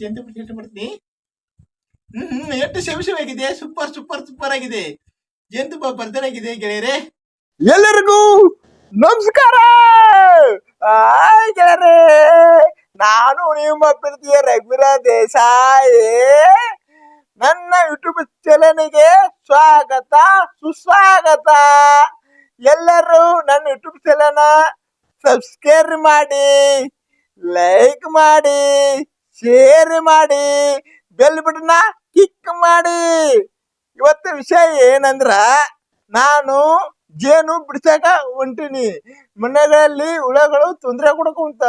ಜಂತು ಬಿಟ್ಟು ಬಿಡ್ತೀನಿ ಹ್ಮ್ ಹ್ಮ್ ಎಷ್ಟು ಶಿವ ಶಿವ ಆಗಿದೆ. ಸೂಪರ್ ಸೂಪರ್ ಸೂಪರ್ ಆಗಿದೆ. ಜಂತು ಬರ್ತಾನೆ ಆಗಿದೆ ಗೆಳೆಯರೆ. ಎಲ್ಲರಿಗೂ ನಮಸ್ಕಾರ! ಗೆಳೆಯರೇ! ನಾನು ನಿಮ್ಮ ಪ್ರೀತಿಯ ರಘುವೀರ ದೇಸಾಯಿ. ನನ್ನ ಯೂಟ್ಯೂಬ್ ಚಾನಲ್ಗೆ ಸ್ವಾಗತ, ಸುಸ್ವಾಗತ. ಎಲ್ಲರೂ ನನ್ನ ಯೂಟ್ಯೂಬ್ ಚಾನಲ್ನ ಸಬ್ಸ್ಕ್ರೈಬ್ ಮಾಡಿ ಲೈಕ್ ಮಾಡಿ. ಶೇರ್ ಮಾಡಿ, ಬೆಲ್ ಬಿಡನ ಕಿಕ್ ಮಾಡಿ. ಇವತ್ತು ವಿಷಯ ಏನಂದ್ರ, ನಾನು ಜೇನು ಬಿಡ್ಸಾಕ ಹೊಂಟೀನಿ. ಮನೆಗಳಲ್ಲಿ ಹುಳಗಳು ತೊಂದರೆ ಕೊಡಕುಂತ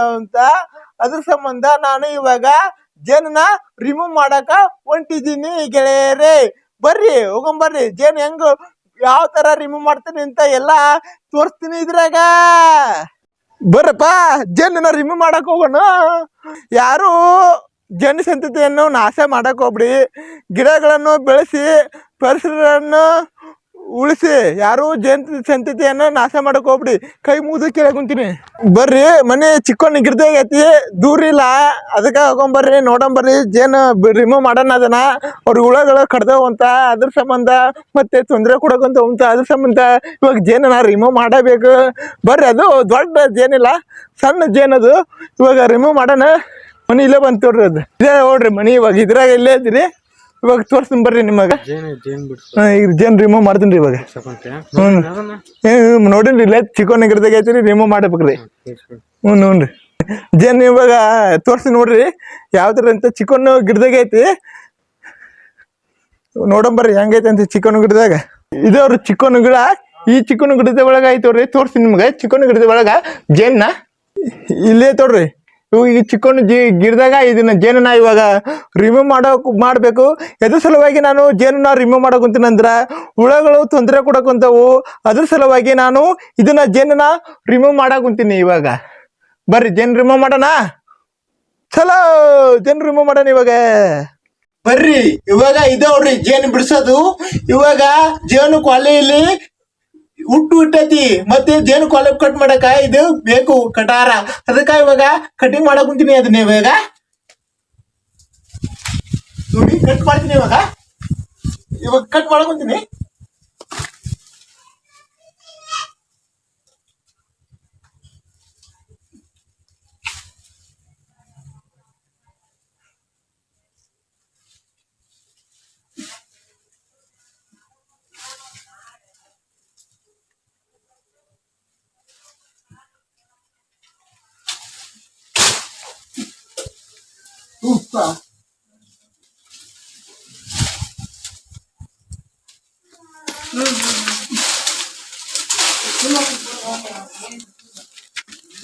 ಅದ್ರ ಸಂಬಂಧ ನಾನು ಇವಾಗ ಜೇನನ್ನ ರಿಮೂವ್ ಮಾಡಕ ಹೊಂಟಿದ್ದೀನಿ ಗೆಳೆಯರೇ. ಬರ್ರಿ ಹೋಗಂಬರ್ರಿ ಜೇನು ಹೆಂಗ್, ಯಾವ ತರ ರಿಮೂವ್ ಮಾಡ್ತೀನಿ ಅಂತ ಎಲ್ಲ ತೋರಿಸ್ತೀನಿ ಇದ್ರಾಗ. ಬರ್ರಪ್ಪ ಜನ್ನ ರಿಮೂವ್ ಮಾಡಕ್ ಹೋಗೋಣ. ಯಾರು ಜನ ಸಂತತಿಯನ್ನು ನಾಶ ಮಾಡಕ್ ಹೋಗ್ಬಿಡಿ. ಗಿಡಗಳನ್ನು ಬೆಳೆಸಿ ಪರಿಸರವನ್ನು ಉಳಿಸಿ, ಯಾರು ಜೇನು ಸಂತತಿಯನ್ನು ನಾಶ ಮಾಡಕ್ ಹೋಗ್ಬಿಡಿ. ಕೈ ಮುಗಿದು ಕುಂತೀನಿ. ಬರ್ರಿ, ಮನೆ ಚಿಕ್ಕೊಂಡ್ ಗಿಡದಾಗೈತಿ ದೂರ ಇಲ್ಲ. ಅದಕ್ಕೆ ಹೋಗೊಂಬರ್ರಿ ನೋಡಂಬರ್ರಿ ಜೇನು ರಿಮೂವ್ ಮಾಡೋಣ ಅದನ್ನ. ಅವ್ರ ಹುಳಗಳು ಕಡ್ದವು ಅಂತ, ಅದ್ರ ಸಂಬಂಧ ಮತ್ತೆ ತೊಂದರೆ ಕೊಡಕಂತ ಅಂತ ಅದ್ರ ಸಂಬಂಧ ಇವಾಗ ಜೇನನ್ನ ರಿಮೂವ್ ಮಾಡಬೇಕು. ಬರ್ರಿ, ಅದು ದೊಡ್ಡ ಜೇನಿಲ್ಲ ಸಣ್ಣ ಜೇನದು ಇವಾಗ ರಿಮೂವ್ ಮಾಡೋಣ. ಮನೆ ಇಲ್ಲೇ ಬಂತು ನೋಡ್ರಿ ಅದು. ಇದೇ ನೋಡ್ರಿ ಮನೆ ಇವಾಗ ಇದ್ರಾಗ ಇಲ್ಲೇ ಇದ್ರಿ ಇವಾಗ ತೋರಿಸ್ತೀನಿ ಬರ್ರಿ ನಿಮಗೆ ಈಗ ಜೇನ್ ರಿಮೂವ್ ಮಾಡ್ತೀನಿ ಇವಾಗ. ಹ್ಮ್. ಹ್ಞೂ ನೋಡಿನ್ರಿ ಇಲ್ಲ ಚಿಕನ್ ಗಿಡದಾಗ ಐತಿ ರಿಮೂವ್ ಮಾಡ್ಬೇಕ್ರಿ. ಹ್ಞೂ ಹ್ಞೂ ರೀ. ಜೇನ್ ಇವಾಗ ತೋರಿಸ್ತೀನಿ ನೋಡ್ರಿ ಯಾವ ಥರ ಅಂತ ಚಿಕನ್ ಗಿಡದಾಗ ಐತಿ. ನೋಡಂಬರ್ರಿ ಹೆಂಗೈತೆ ಅಂತ ಚಿಕನ್ ಗಿಡದಾಗ. ಇದೇವ್ರಿ ಚಿಕನ್ ಗಿಡ ಈ ಚಿಕನ್ ಗಿಡದ ಒಳಗ ಐತವ್ರಿ ತೋರಿಸ್ತೀನಿ ನಿಮ್ಗೆ ಚಿಕನ್ ಗಿಡದ ಒಳಗ ಜೇನ್ನ. ಇಲ್ಲೇ ತೋಡ್ರಿ. ಇವಾಗ ಈ ಚಿಕನ್ ಜಿ ಗಿಡದಾಗ ಇದನ್ನ ಜೇನನ್ನ ಇವಾಗ ರಿಮೂವ್ ಮಾಡೋಕ್ ಮಾಡಬೇಕು. ಎದ್ರ ಸಲುವಾಗಿ ನಾನು ಜೇನನ್ನ ರಿಮೂವ್ ಮಾಡಕೊಂತೀನಿ ಅಂದ್ರ ಹುಳಗಳು ತೊಂದರೆ ಕೊಡಕೊಂತವು ಅದ್ರ ಸಲುವಾಗಿ ನಾನು ಇದನ್ನ ಜೇನನ್ನ ರಿಮೂವ್ ಮಾಡಾಕುಂತೀನಿ ಇವಾಗ. ಬರ್ರಿ, ಜೇನು ರಿಮೂವ್ ಮಾಡೋಣ? ಚಲೋ, ಜೇನು ರಿಮೂವ್ ಮಾಡೋಣ ಇವಾಗ. ಬರ್ರಿ, ಇವಾಗ ಇದೇ ಜೇನು ಬಿಡಿಸೋದು. ಇವಾಗ ಜೇನು ಕೊಲೆಯಲ್ಲಿ ಹುಟ್ಟು ಹುಟ್ಟತಿ ಮತ್ತೆ ಜೇನು ಕೊಲೆ ಕಟ್ ಮಾಡಕ ಇದು ಬೇಕು, ಕಟಾರ. ಅದಕ್ಕ ಇವಾಗ ಕಟಿಂಗ್ ಮಾಡಕ್ ಕುಂತೀನಿ ಅದನ್ನ ಇವಾಗ. ನೋಡಿ ಕಟ್ ಮಾಡ್ತೀನಿ ಇವಾಗ. ಇವಾಗ ಕಟ್ ಮಾಡಕ್ ಕುಂತೀನಿ. ಉಪ್ಪ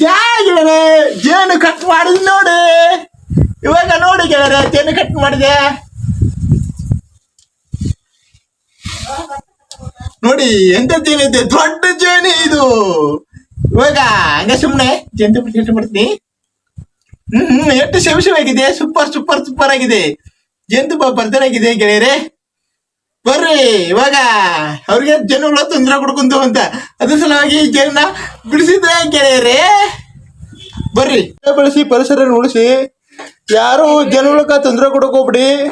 ಯಾ ಗೆಳೆಯರೆ ಜೇನು ಕಟ್ ಮಾಡಿದ್ ನೋಡಿ. ಇವಾಗ ನೋಡಿ ಗೆಳೆಯರೆ, ಜೇನು ಕಟ್ ಮಾಡಿದೆ. ನೋಡಿ, ಎಂತ ಜೇನಿದೆ ದೊಡ್ಡ ಜೇನು ಇದು. ಇವಾಗ ಹಂಗ ಸುಮ್ಮನೆ ಜೇನು ಬಿಟ್ಟು ಮಾಡ್ತೀನಿ. ಹ್ಮ್ ಎಷ್ಟು ಶಿವ ಸೂಪರ್ ಸೂಪರ್ ಸೂಪರ್ ಆಗಿದೆ. ಬರ್ಧನ ಆಗಿದೆ ಗೆಳೆಯರೆ. ಬರ್ರಿ, ಇವಾಗ ಅವ್ರಿಗೆ ಜನಗಳ ತೊಂದರೆ ಕೊಡ್ಕೊಂತ ಅಂತ. ಅದ್ರ ಸಲುವಾಗಿ ಜನ ಬಿಡಿಸಿದ್ರೆ ಗೆಳೆಯರೆ. ಬರ್ರಿ. ಬಳಸಿ ಪರಿಸರ ಉಳಿಸಿ ಯಾರು ಜನಗಳಕ್ಕ ತೊಂದರೆ ಕೊಡಕ್ ಹೋಗ್ಬಿಡಿ.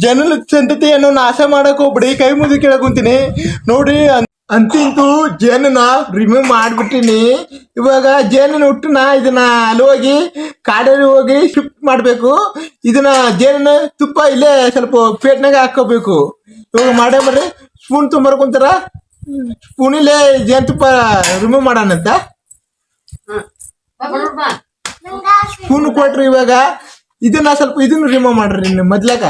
ಜನರ ಸಂತತಿಯನ್ನು ನಾಶ ಮಾಡಕ್ ಹೋಗ್ಬಿಡಿ. ಕೈ ಮುಗಿದು ಕೇಳಕ್ ಕುಂತೀನಿ. ಅನ್- ಅಂತಿಂತೂ ಜೇನನ್ನ ರಿಮೂವ್ ಮಾಡ್ಬಿಟ್ಟಿನಿ. ಇವಾಗ ಜೇನನ್ನ ಹುಟ್ಟನ ಇದನ್ನ ಅಲ್ಲಿ ಹೋಗಿ, ಕಾಡಲ್ಲಿ ಹೋಗಿ ಶಿಫ್ಟ್ ಮಾಡಬೇಕು. ಇದನ್ನ ಜೇನನ್ನ ತುಪ್ಪ ಇಲ್ಲೇ ಸ್ವಲ್ಪ ಪೇಟ್ನಾಗ ಹಾಕೋಬೇಕು ಇವಾಗ ಮಾಡೇ ಬರ್ರಿ ಸ್ಪೂನ್ ತುಂಬರ್ಕೊಂತಾರ? ಸ್ಪೂನಿಲ್ಲೇ ಜೇನುತುಪ್ಪ ರಿಮೂವ್ ಮಾಡೋಣಂತ ಸ್ಪೂನ್ ಕೊಟ್ರಿ ಇವಾಗ, ಇದನ್ನ ಸ್ವಲ್ಪ ಇದನ್ನ ರಿಮೂವ್ ಮಾಡ್ರಿ ಮೊದ್ಲಾಗ.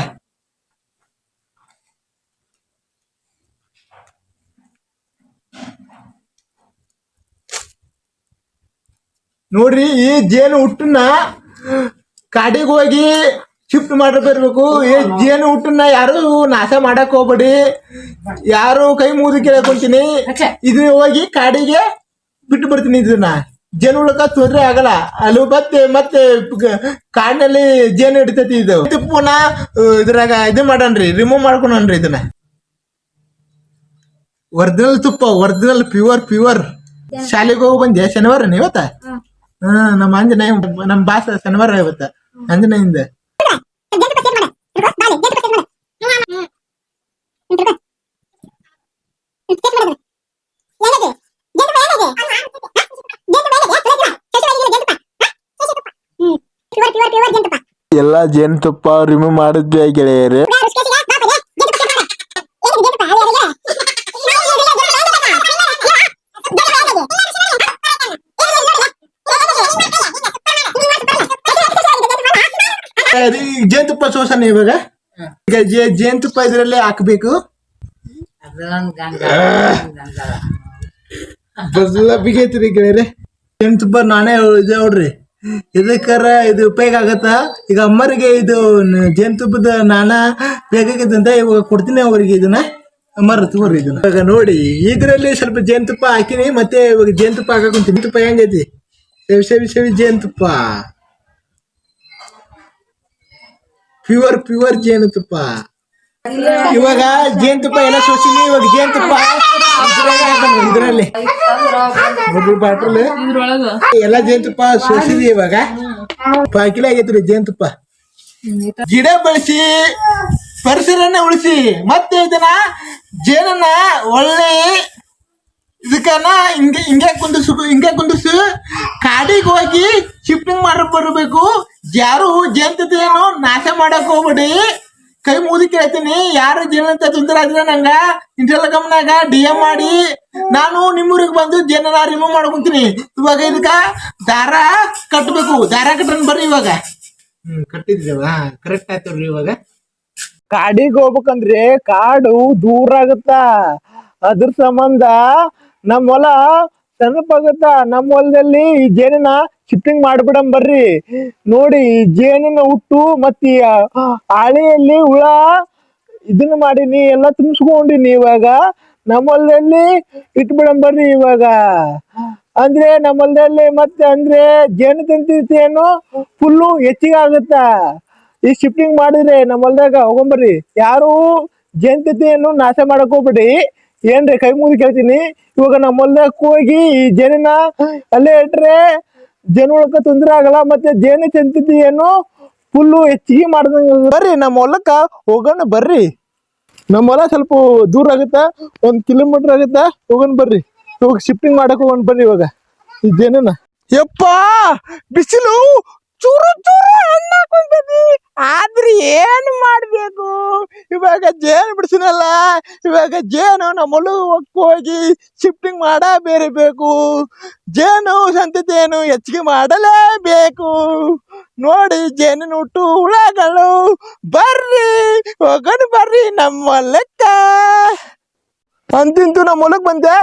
ನೋಡ್ರಿ ಈ ಜೇನು ಹುಟ್ಟನ್ನ ಕಾಡಿಗೆ ಹೋಗಿ ಶಿಫ್ಟ್ ಮಾಡಬೇಕು ಬರ್ಬೇಕು ಈ ಜೇನು ಹುಟ್ಟನ್ನ ಯಾರು ನಾಶ ಮಾಡಕ್ ಹೋಗ್ಬೇಡಿ. ಯಾರು ಕೈ ಮುಗಿದು ಕೇಳಕೊಂತೀನಿ ಇದ್ ಹೋಗಿ ಕಾಡಿಗೆ ಬಿಟ್ಟು ಬಿಡ್ತೀನಿ ಇದನ್ನ. ಜೇನು ಹುಳಕ ತೊಂದ್ರೆ ಆಗಲ್ಲ. ಅಲ್ಲಿ ಮತ್ತೆ ಮತ್ತೆ ಕಾಡಿನಲ್ಲಿ ಜೇನು ಹಿಡಿತೈತಿ ಇದು. ಪುನಃ ಇದ್ರಾಗ ಇದು ಮಾಡನ್ರಿ ರಿಮೂವ್ ಮಾಡ್ಕೊಂಡ್ರಿ ಇದನ್ನ. ಒರಿಜಿನಲ್ ತುಪ್ಪ ಒರಿಜಿನಲ್ ಪ್ಯೂರ್ ಪ್ಯೂರ್ ಶಾಲೆಗೆ ಹೋಗಿ ಬಂದೆ ಶನಿವಾರ ಇವತ್ತ ಹಾ. ನಮ್ಮ ಆಂಜನೇಯ ನಮ್ಮ ಬಾಸ ಶನಿವಾರ ಇವತ್ತ ಆಂಜನೇಯಿಂದ ಎಲ್ಲಾ ಜೇನುತುಪ್ಪ ರಿಮೂವ್ ಮಾಡಿದ್ವಿ ಗೆಳೆಯರು ಅದು ಈ ಜೇನುತುಪ್ಪ ಸೋಸನ ಇವಾಗ? ಈಗ ಜೇ- ಜೇನುತುಪ್ಪ ಇದರಲ್ಲೇ ಹಾಕ್ಬೇಕು. ಬಸ್ಲ ಬಿಗೈತ್ರಿ ಗೆಳೆಯರೆ. ಜೇನುತುಪ್ಪ ನಾನೇ ಇದೆ ನೋಡ್ರಿ. ಇದಕ್ಕರ ಇದು ಉಪಯೋಗ ಆಗತ್ತ? ಈಗ ಅಮ್ಮರಿಗೆ ಇದು ನ- ಜೇನುತುಪ್ಪದ ನಾನ ಬೇಕಾಗಿದ್ದಂತ ಇವಾಗ ಕೊಡ್ತೀನಿ ಅವ್ರಿಗೆ ಇದನ್ನ. ಅಮ್ಮರ ತಗೋರಿ ಇದನ್ನ. ಇವಾಗ ನೋಡಿ ಇದರಲ್ಲಿ ಸ್ವಲ್ಪ ಜೇನುತುಪ್ಪ ಹಾಕಿನಿ ಮತ್ತೆ ಇವಾಗ ಜೇನುತುಪ್ಪ ಹಾಕೊಂತೀನಿ ತುಪ್ಪ ಹೆಂಗೈತಿ? ಸೇವಿ ಸೇವಿ ಸೇವಿ ಜೇನುತುಪ್ಪ ಪ್ಯೂರ್ ಪ್ಯೂರ್ ಜೇನುತುಪ್ಪ. ಇವಾಗ ಜೇನುತುಪ್ಪ ಎಲ್ಲ ಸೋಸಿನಿ ಇವಾಗ ಜೇನುತುಪ್ಪ ಇದ್ರಲ್ಲಿ. ನೋಡ್ರಿ ಬಾಟ್ರಲ್ಲಿ ಎಲ್ಲ ಜೇನುತುಪ್ಪ ಸೋಸಿದಿ ಇವಾಗ. ಪಾಕಿಲ ಆಗೈತ್ರಿ ಜೇನುತುಪ್ಪ. ಗಿಡ ಬೆಳೆಸಿ ಪರಿಸರನ್ನ ಉಳಿಸಿ, ಮತ್ತೆ ಇದನ್ನ ಜೇನನ್ನ ಒಳ್ಳೆ ಇದಕ್ಕನ ಹಿಂಗೆ ಹಿಂಗೆ ಕುಂದಿಸು ಹಿಂಗೆ ಕುಂದಿಸು, ಕಾಡಿಗೆ ಹೋಗಿ ಶಿಫ್ಟಿಂಗ್ ಮಾಡಕ್ ಬರಬೇಕು ಯಾರು ಜೇನುತುಪ್ಪೇನು ನಾಶ ಮಾಡಕ್ ಹೋಗ್ಬಿಡಿ. ಕೈ ಮುದಿ ಕೇಳ್ತೀನಿ. ಯಾರು ಜೇನಂತ ತೊಂದರೆ ಆದ್ರೆ ನಂಗ ಇಂಟೆಲಗಮ್ನಾಗ ಡಿ ಎಂ ಮಾಡಿ. ನಾನು ನಿಮ್ಮೂರಿಗೆ ಬಂದು ಜೇನನ್ನ ರಿಮೂವ್ ಮಾಡ್ಕೊಂತೀನಿ ಇವಾಗ ಇದಕ್ಕ ದಾರ ಕಟ್ಟಬೇಕು ದಾರ ಕಟ್ಟನ್ ಬರ್ರಿ ಇವಾಗ. ಹ್ಮ್ ಕಟ್ಟಿದ್ರಿ ಕರೆಕ್ಟ್ ಆಯ್ತವ್ರಿ ಇವಾಗ. ಕಾಡಿಗೆ ಹೋಗ್ಬೇಕಂದ್ರೆ ಕಾಡು ದೂರ ಆಗತ್ತ. ಅದ್ರ ಸಂಬಂಧ ನಮ್ಮ ಹೊಲ ಸಣ್ಣಪಾಗತ್ತ ನಮ್ಮ ಹೊಲದಲ್ಲಿ ಈ ಜೇನಿನ ಶಿಫ್ಟಿಂಗ್ ಮಾಡ್ಬಿಡಂ ಬರ್ರಿ. ನೋಡಿ ಜೇನಿನ ಹುಟ್ಟು ಮತ್ತ ಹಾಳೆಯಲ್ಲಿ ಹುಳ, ಇದನ್ನ ಮಾಡೀನಿ ಎಲ್ಲ ತುಂಬಿಸ್ಕೊಂಡಿನಿ ಇವಾಗ ನಮ್ಮ ಹೊಲದಲ್ಲಿ ಇಟ್ಬಿಡಂ ಬರ್ರಿ ಇವಾಗ. ಅಂದ್ರೆ ನಮ್ಮ ಹೊಲದಲ್ಲಿ ಮತ್ತೆ ಅಂದ್ರೆ ಜೇನು ತಂತಿರ್ತೇನು ಫುಲ್ಲು ಹೆಚ್ಚಿಗೆ ಆಗುತ್ತ? ಈ ಶಿಫ್ಟಿಂಗ್ ಮಾಡಿದ್ರೆ ನಮ್ಮ ಹೊಲದಾಗ ಹೋಗೊಂಬರ್ರಿ ಯಾರು ಜೇನುತುತ್ತಿಯನ್ನು ನಾಶ ಮಾಡಕ್ ಹೋಗ್ಬೇಡಿ. ಏನ್ರಿ ಕೈ ಮುಗಿದು ಕೇಳ್ತೀನಿ. ಇವಾಗ ನಮ್ಮ ಹೊಲ್ದಾಗ ಹೋಗಿ ಈ ಜೇನಿನ ಅಲ್ಲೇ ಇಟ್ರೆ ಜೇನುಳಕ ತೊಂದರೆ ಆಗಲ್ಲ, ಮತ್ತೆ ಜೇನು ತಂತಿಯನ್ನು ಫುಲ್ಲು ಹೆಚ್ಚಿಗೆ ಮಾಡ್ದಂಗ ಬರ್ರಿ, ನಮ್ಮ ಹೊಲಕ್ಕ ಹೋಗೋಣ ಬರ್ರಿ. ನಮ್ಮ ಹೊಲ ಸ್ವಲ್ಪ ದೂರ ಆಗುತ್ತೆ, ಒಂದು ಕಿಲೋಮೀಟರ್ ಆಗುತ್ತೆ, ಹೋಗೋಣ ಬರ್ರಿ. ಇವಾಗ ಶಿಫ್ಟಿಂಗ್ ಮಾಡಕ್ ಹೋಗೋಣ ಬರ್ರಿ ಇವಾಗ, ಈ ಜೇನನ್ನ. ಯಪ್ಪ, ಬಿಸಿಲು ಚೂರು ಚೂರು ಹಣ್ಣಾಕೊಂತದಿ ಆದ್ರೆ ಏನು ಮಾಡ್ಬೇಕು ಇವಾಗ ಜೇನು ಬಿಡಿಸಿನಲ್ಲ, ಇವಾಗ ಜೇನು ನಮ್ಮ ಹೊಲಕ್ಕೆ ಹೋಗಿ ಶಿಫ್ಟಿಂಗ್ ಮಾಡ ಬೇರೆ ಬೇಕು. ಜೇನು ಸಂತತಿಯನ್ನು ಹೆಚ್ಚಿಗೆ ಮಾಡಲೇಬೇಕು ನೋಡಿ ಜೇನು ಹುಟ್ಟು ಹುಳಗಳು, ಬರ್ರಿ, ಹೋಗೋಣ ಬರ್ರಿ ನಮ್ಮ ಲೆಕ್ಕ. ಅಂತಿಂತು ನಮ್ಮ ಬಂದೆ,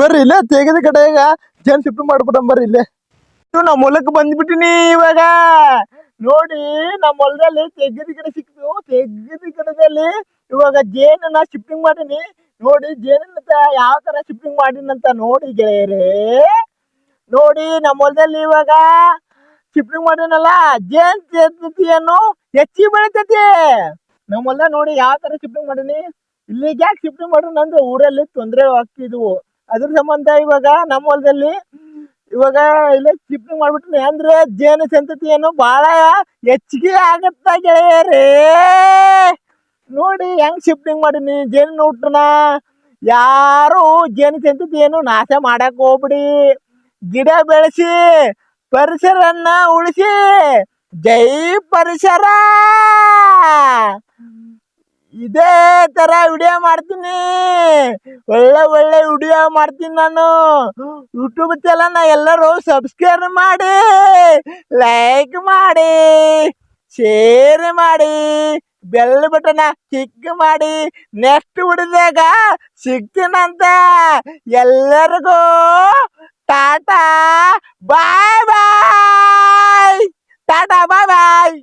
ಬರ್ರಿ ಇಲ್ಲೇ ತೆಗೆದ ಕಡೆಗ, ಜೇನು ಶಿಫ್ಟ್ ಮಾಡ್ಬಿಟ್ಟ ಬರ್ರಿ ಇಲ್ಲೇ. ನಮ್ಮ ಹೊಲಕ್ ಬಂದ್ಬಿಟ್ಟಿನಿ ಇವಾಗ. ನೋಡಿ ನಮ್ಮ ಹೊಲದಲ್ಲಿ ತೆಗ್ಗದ ಗಿಡ ಸಿಕ್ತು ತೆಗ್ಗದ ಗಿಡದಲ್ಲಿ ಇವಾಗ ಜೇನನ್ನ ಶಿಫ್ಟಿಂಗ್ ಮಾಡೀನಿ. ನೋಡಿ, ಜೇನನ್ನ ಯಾವ ತರ ಶಿಫ್ಟಿಂಗ್ ಮಾಡಿನಂತ ನೋಡಿ ಗೆಳೆಯರೇ. ನೋಡಿ ನಮ್ಮ ಹೊಲದಲ್ಲಿ ಇವಾಗ ಶಿಫ್ಟಿಂಗ್ ಮಾಡಿನಲ್ಲ ಜೇನ್ ಜೇನು ಹೆಚ್ಚಿ ಬೆಳಿತೈತಿ. ನಮ್ಮ ಹೊಲ ನೋಡಿ ಯಾವ ತರ ಶಿಫ್ಟಿಂಗ್ ಮಾಡೀನಿ. ಇಲ್ಲಿಗೆ ಯಾಕೆ ಶಿಫ್ಟಿಂಗ್ ಮಾಡ್ರಿ? ಅಂದ್ರೆ ಊರಲ್ಲಿ ತೊಂದರೆ ಆಗ್ತಿದ್ವು. ಅದ್ರ ಸಂಬಂಧ ಇವಾಗ ನಮ್ಮ ಹೊಲದಲ್ಲಿ ಇವಾಗ ಇಲ್ಲ ಶಿಫ್ಟಿಂಗ್ ಮಾಡ್ಬಿಟ್ರೆ ಅಂದ್ರೆ ಜೇನು ಏನು ಬಹಳ ಹೆಚ್ಚಿಗೆ ಆಗತ್ತ ಗೆಳೆಯರೇ. ನೋಡಿ ಹೆಂಗ್ ಶಿಫ್ಟಿಂಗ್ ಮಾಡೀನಿ, ಜೇನು ಹುಟ್ಟನ ಯಾರು ಜೇನು ಸಂತತಿ ಏನು ನಾಶ ಮಾಡಕ್ ಹೋಗ್ಬಿಡಿ. ಗಿಡ ಬೆಳೆಸಿ, ಪರಿಸರನ್ನ ಉಳಿಸಿ. ಜೈ ಪರಿಸರ. ಇದೇ ತರ ವಿಡಿಯೋ ಮಾಡ್ತೀನಿ. ಒಳ್ಳೆ ಒಳ್ಳೆ ವಿಡಿಯೋ ಮಾಡ್ತೀನಿ ನಾನು. ಯೂಟ್ಯೂಬ್ ಚಾನಲ್ನ ಎಲ್ಲರೂ ಸಬ್ಸ್ಕ್ರೈಬ್ ಮಾಡಿ ಲೈಕ್ ಮಾಡಿ ಶೇರ್ ಮಾಡಿ ಬೆಲ್ ಬಟನ್ ಕ್ಲಿಕ್ ಮಾಡಿ. ನೆಕ್ಸ್ಟ್ ವಿಡಿಯೋದಾಗ ಸಿಗ್ತೀನಂತ ಎಲ್ಲರಿಗೂ ಟಾಟಾ ಬಾಯ್ ಬಾಯ್ ಟಾಟಾ ಬಾಯ್ ಬಾಯ್